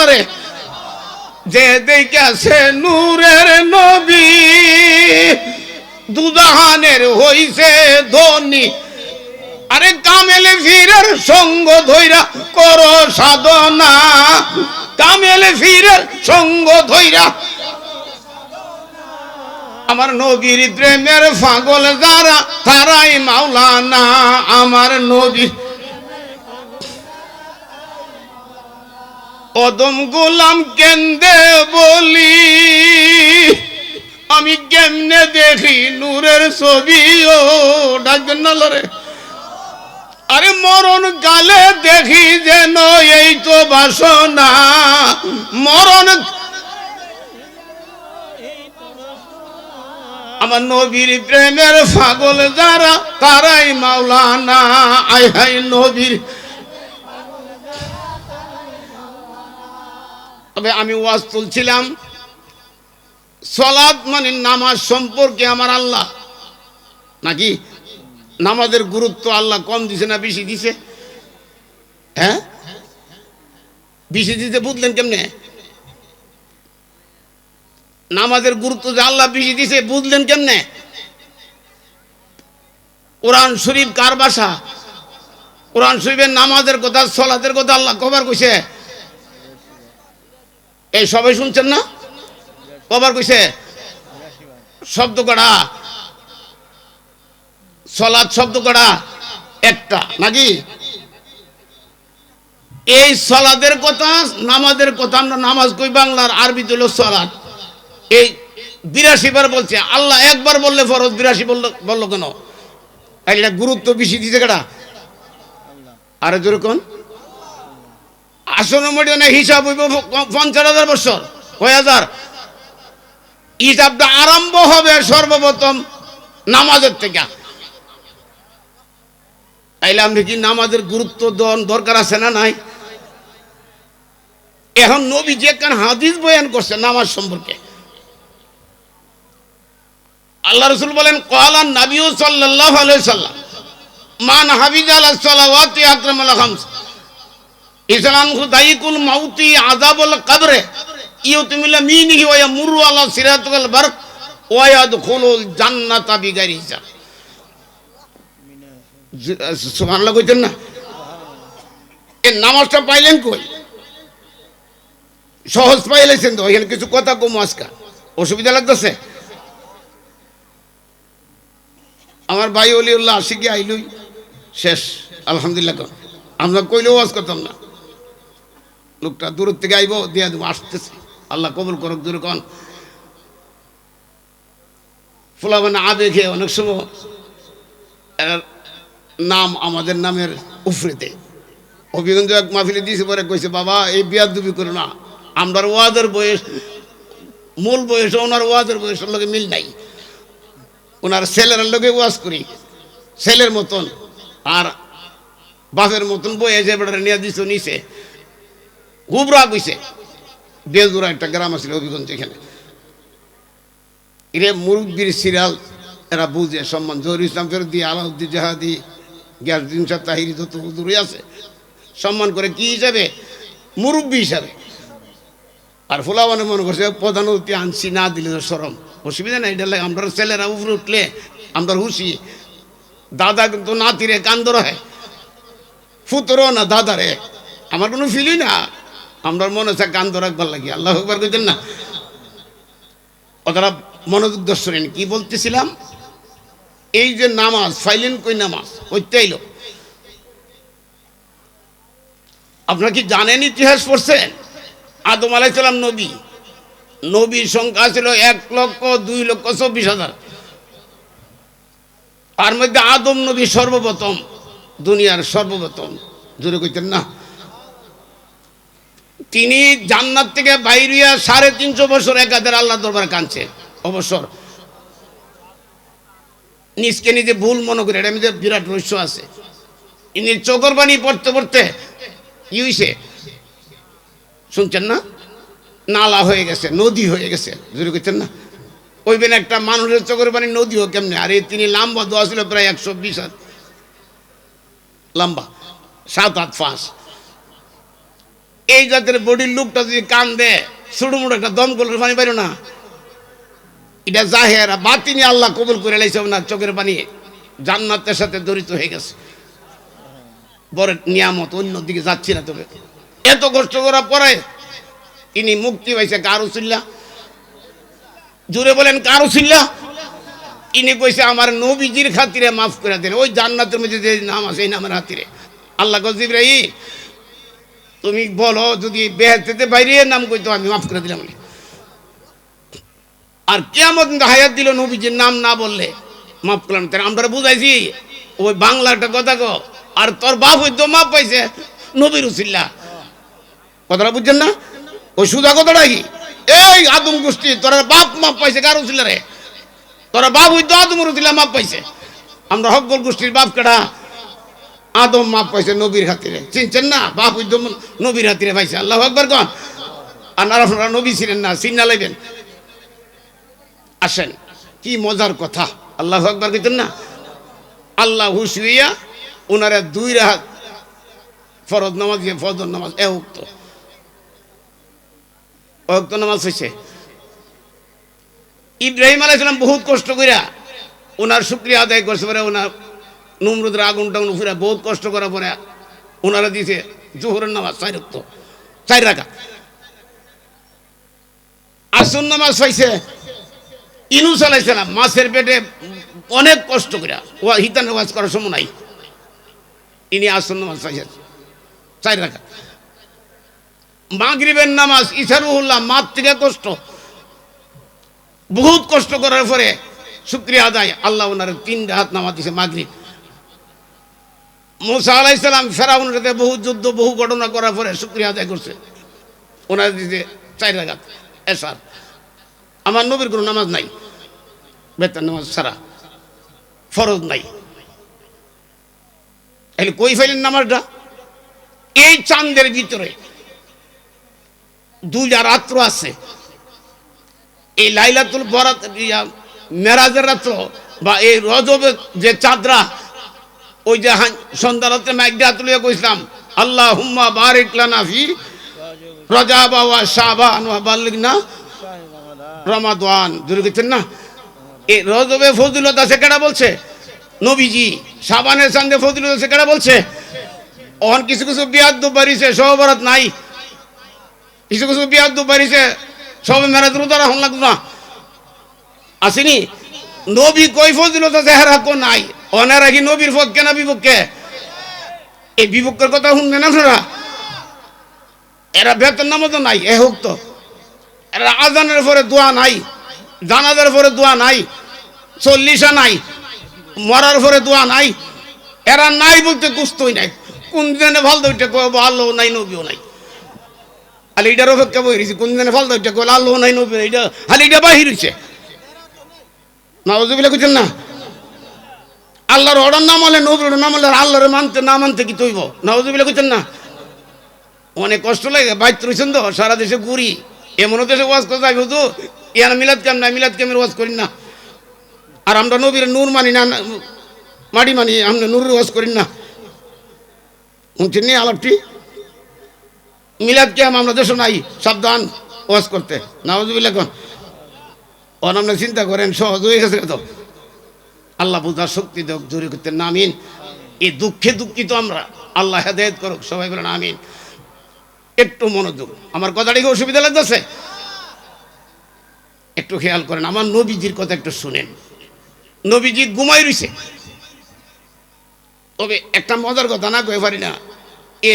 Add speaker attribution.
Speaker 1: আল্লাহ রে যে দেখাছে নূরের নবী দুদাহানের হইছে ধনী। আরে কামেলে ফিরের সঙ্গ ধইরা করো সাধনা। কামেলে ফিরের সঙ্গ ধইরা আমার নবীর প্রেমের পাগল যারা, তারাই মাওলানা। আমার নবীর অদম গোলাম কেন্দে বলি, আমি কেমনে দেখি নূরের ছবি? ও ডাকবেন না লরে। আরে মরণ কালে দেখি যেন এই তো বাসনা। মরণ আমার নবীর প্রেমের পাগল যারা, তারাই মাওলানা। আই হাই নবীর তবে আমি ওয়াজ তুলছিলাম। সলাদ মানে নামাজ সম্পর্কে আমার আল্লাহ। নাকি? নামাজের গুরুত্ব আল্লাহ কম দিছে না বেশি দিছে? হ্যাঁ? বেশি দিতে বুঝলেন কেমনে? নামাজের গুরুত্ব যে আল্লাহ বেশি দিছে, বুঝলেন কেমনে? কোরআন শরীফ কার বাসা কোরআন শরীফের নামাজের কথা, সলাতের কথা আল্লাহ কবার কইছে। এই সবাই শুনছেন না? কবার কইছে? শব্দ করা সলাদ শব্দ করা একটা, নাকি? এই সলাদের কথা, নামাজের কথা, আমরা নামাজ কই বাংলার আরবি হলো সলাদ এই বিরাশি বার বলছে, আল্লাহ একবার বললে ফরজ, বিরাশি বলল বলল কেন? একটা গুরুত্ব বেশি দিতে কেটা আরে যেরকম আরম্ভ হবে সর্বপ্রথম নামাজের থেকে। তাইলে আমরা কি নামাজের গুরুত্ব দরকার আছে না নাই? এখন নবী যে কান হাদিস বয়ান করছে নামাজ সম্পর্কে। আল্লাহ রসুল বলেন কলান নাবিউ সাল্লাহ মান হাবিজ আল্লাহ নামাজটা পাইলেন কই? সহজ পাইলেছেন তো কিছু কথা কম আজকা। অসুবিধা লাগতেছে? আমার ভাই অলিউল্লাহ আশিকি আইলুই। শেষ, আলহামদুলিল্লাহ। আমরা কইলেও ওয়াজ করতাম না। লোকটা দূর থেকে আইব, দিয়া দেবো, আসতেছে। আল্লাহ কবুল করুক, দূর কন। ফুলা মানে আবেগে অনেক সময় নাম আমাদের নামের উফরেতে। অভিগঞ্জ এক মাহফিলে দিয়েছে, পরে কইছে, বাবা, এই বিয়ার দুবি করো না। আমরার ওয়াদের বয়স, মূল বয়স ওনার ওয়াদের বয়সের লোকে মিল নাই। ওনার ছেলের লোকে ওয়াজ করি, ছেলের মতন। আর বাপের মতন বয়ে যে বেড়া নিয়ে দিছ নিছে গুবরা কইছে বেজুরা একটা গ্রাম আছে হবিগঞ্জ এখানে। এরে মুরব্বীর সিরিয়াল এরা বুঝে, সম্মান। জহুর ইসলাম ফেরত দিয়ে আলাউদ্দিন জাহাদি গ্যাসদিন সাহ তাহিরি, যত হুজুরই আছে, সম্মান করে কি হিসাবে? মুরব্বী হিসাবে। আর ফুলাবানে মনে করছে প্রধান অতিথি আনছি, না দিলে সরম অসুবিধা নাই এটা লাগে আমরা ছেলেরা উপরে উঠলে আমরা হুসি দাদা কিন্তু নাতিরে কান্দর হয়। ফুতরও না দাদারে। আমার কোনো ফিলই না। আমরা মনে হচ্ছে কান্দ রাখবার লাগি। আল্লাহ একবার কইতেন না। ওরা মনোযোগ দর্শন কি বলতেছিলাম? এই যে নামাজ, ফাইলেন কই নামাজ? ওইটাইল আপনারা কি জানেন ইতিহাস পড়ছেন আদম আলাইসালাম নবী। নবীর সংখ্যা ছিল এক লক্ষ, দুই লক্ষ, চব্বিশ হাজার। তার মধ্যে আদম নবী সর্বপ্রথম, দুনিয়ার সর্বপ্রথম। জোরে কইতেন না। তিনি জান্নাত থেকে বাইরিয়া সাড়ে তিনশো বছর একাদের আল্লাহ দরবার কাঁদছে। অবসর। নিজকে নিজে ভুল মনে করে, এটা মধ্যে বিরাট রহস্য আছে। ইনি চোখর বাণী পড়তে পড়তে ইউসে শুনছেন না? নালা হয়ে গেছে, নদী হয়ে গেছে। জোরে করছেন না? ওইবেন একটা মানুষের চোখের পানি নদী হোক কেমনে? আর এই তিনি লম্বা দোয়া ছিল প্রায় একশো বিশ হাত। লম্বা, সাত হাত পাঁচ এই জাতের বডির লোকটা যদি কান দেয় ছোট মোটো একটা দম করলে পানি পারো না। এটা জাহেরা বাতিনি আল্লাহ কবুল করে লাইছে না, চোখের পানি জান্নাতের সাথে জড়িত হয়ে গেছে। বড় নিয়ামত অন্য দিকে যাচ্ছি না তবে। এত কষ্ট করার পরে তিনি মুক্তি পাইছে কারু চিল্লা জুড়ে বলেন কারু চিল্লা ইনি কইছে, আমার নবীজির খাতিরে মাফ করে দেন। ওই জান্নাতের মধ্যে যে নাম আছে, এই নামের খাতিরে। আল্লাহ গজিব রাই তুমি বলো, যদি বেহেতে বাইরে নাম কইতো, আমি মাফ করে দিলাম। আর কেমন হায়াত দিল নবীজির নাম না বললে, মাফ করলাম। তাই আমরা বুঝাইছি, ওই বাংলা একটা কথা কো আর তোর বাপ হইতো মাপ পাইছে নবীর উসিল্লা। কথাটা বুঝছেন না? ওই সুদা কথাটা কি? এই আদম গোষ্ঠী, তোর বাপ মাপ পাইছে কার উসিল্লা রে? তোরা বাপ হইতো আদম উসিল্লা, মাপ পাইছে। আমরা হকগল গোষ্ঠীর বাপ কেডা? আদম মাপ পাইছে নবীর হাতিরে। চিনছেন না? বাপ হইতো নবীর হাতিরে পাইছে। আল্লাহ আকবর কন। আর আপনারা নবী ছিলেন না চিন্না লাইবেন। আসেন। কি মজার কথা। আল্লাহ আকবর কইতেন না? আল্লাহ হুসুইয়া ওনারা দুই রাহাত ফরজ নামাজ দিয়ে ফজর নামাজ। এ উক্ত। উক্ত নামাজ হয়েছে ইব্রাহিম আলাইসালাম বহুত কষ্ট কইরা ওনার শুক্রিয়া আদায় করছে পরে ওনার নুমরুদের আগুন টাগুন ফিরা বহুত কষ্ট করার পরে ওনারা দিছে জোহরের নামাজ চাই রক্ত চাই রাখা আসুন নামাজ পাইছে। ইনুস আলাইসালাম মাছের পেটে অনেক কষ্ট করে ও হিতান নামাজ করার সময় নাই। ইনি আসুন নামাজ পাইছে চাই রাখা মাগরিবের নামাজ ইসারুল্লাহ মাত থেকে কষ্ট, বহুত কষ্ট করার পরে শুক্রিয়া আদায়, আল্লাহ ওনার তিন হাত নামাজ দিছে মাগরিব। মুসা আলাইসালাম ফেরাউনের সাথে বহু যুদ্ধ, বহু ঘটনা করার পরে শুক্রিয়া আদায় করছে। ওনার দিতে চার রাখাত এসার। আমার নবীর কোনো নামাজ নাই বেতন নামাজ ছাড়া। ফরজ নাই। তাহলে কই ফেলেন নামাজটা? এই চাঁদের ভিতরে। দুইটা রাত্র আছে। এই লাইলাতুল বরাত মেরাজের রাত্র বা এই রজবের যে চাঁদরা ওই যে সন্ধ্যা রাত্রে ম্যাগডা তুলে কইছিলাম আল্লাহ হুম্মা বারিক রমাদান। গেছেন না? এই রজবে ফজিলত আছে বলছে? নবীজি সাবানের সঙ্গে ফজিলত আছে বলছে? অহন কিছু কিছু বিয়াদ্দ বাড়িছে সহবরাত নাই। কিছু কিছু বিয়াদ্দ বাড়িছে, সবে মেরাজ রোজা রাখুন লাগতো না। আসেনি? নবী কই ফজিলত আছে, হেরা নাই। অনারা কি নবীর পক্ষে না বিপক্ষে? এই বিপক্ষের কথা শুনবেন আপনারা? এরা বেতন নামতো নাই, এ হোক তো। এরা আজানের পরে দোয়া নাই, জানাজার পরে দোয়া নাই, চল্লিশা নাই, মরার পরে দোয়া নাই। এরা নাই বলতে কুস্তই নাই। কোন দিনে ভালো দইটা কব আল্লাহ নাই, নবীও নাই? আলে এটার অপেক্ষা বই রয়েছে, কোন দিনে ভালো দইটা কল আল্লাহ নাই নবী এটা খালি এটা বাহির হয়েছে নাওজুবিল্লা কুছেন না? আল্লাহর অর্ডার নাম হলে নবীর নাম হলে আল্লাহর মানতে না মানতে কি তৈব? নাওজুবিল্লা কুছেন না। অনেক কষ্ট লাগে বাইত রয়েছেন তো, সারা দেশে ঘুরি। এমনও দেশে ওয়াজ করে যাই তো ইয়ার মিলাদ কাম না মিলাদ কামের ওয়াজ করি না। আর আমরা নবীর নূর মানি না না- মাটি মানি, আমরা নূরের ওয়াজ করি না। শুনছেন নি আলাপটি? মিলাদ কাম আমরা দেশে নাই, সাবধান ওয়াজ করতে। কোন। অন আপনি চিন্তা করেন, সহজ হয়ে গেছে তো। আল্লাহ বুঝার শক্তি দেখ জোরে করতে নামিন এই দুঃখে দুঃখিত আমরা। আল্লাহ হেদায়ত করুক, সবাই বলেন আমিন। একটু মনোযোগ। আমার কথাটা কি অসুবিধা লাগতেছে? একটু খেয়াল করেন, আমার নবীজির কথা একটু শুনেন। নবীজি ঘুমাই রইছে। তবে একটা মজার কথা না কয়ে পারি না।